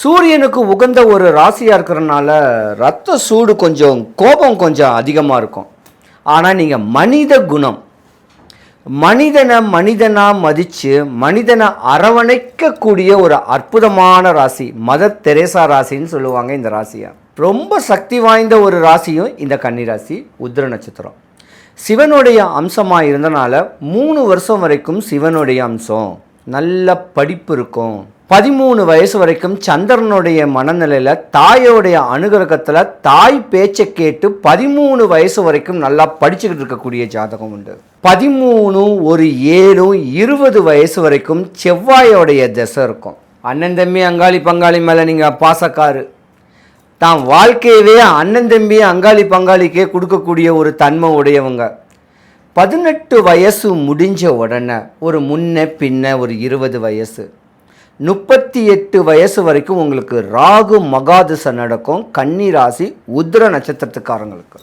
சூரியனுக்கு உகந்த ஒரு ராசியாக இருக்கிறனால ரத்த சூடு கொஞ்சம் கோபம் கொஞ்சம் அதிகமாக இருக்கும். ஆனால் நீங்கள் மனித குணம். மனிதனை மனிதனாக மதித்து மனிதனை அரவணைக்கக்கூடிய ஒரு அற்புதமான ராசி. மதர் தெரேசா ராசின்னு சொல்லுவாங்க இந்த ராசியை. ரொம்ப சக்தி வாய்ந்த ஒரு ராசியும் இந்த கன்னி ராசி உத்திர நட்சத்திரம். சிவனுடைய அம்சமாக இருந்தனால மூணு வருஷம் வரைக்கும் சிவனுடைய அம்சம். நல்ல படிப்பு இருக்கும். பதிமூணு வயசு வரைக்கும் சந்திரனுடைய மனநிலையில் தாயோடைய அனுகிரகத்தில் தாய் பேச்சை கேட்டு பதிமூணு வயசு வரைக்கும் நல்லா படிச்சுக்கிட்டு இருக்கக்கூடிய ஜாதகம் உண்டு. பதிமூணு ஒரு ஏழும் இருபது வயசு வரைக்கும் செவ்வாயோடைய திசை இருக்கும். அண்ணன் தம்பி அங்காளி பங்காளி மேலே நீங்கள் பாசக்காரு. தான் வாழ்க்கையவே அண்ணன் தம்பி அங்காளி பங்காளிக்கே கொடுக்கக்கூடிய ஒரு தன்மை உடையவங்க. பதினெட்டு வயசு முடிஞ்ச உடனே ஒரு முன்ன பின்ன ஒரு இருபது வயசு. முப்பத்தி எட்டு வயசு வரைக்கும் உங்களுக்கு ராகு மகாதிசை நடக்கும் கன்னி ராசி உத்திர நட்சத்திரத்துக்காரங்களுக்கு.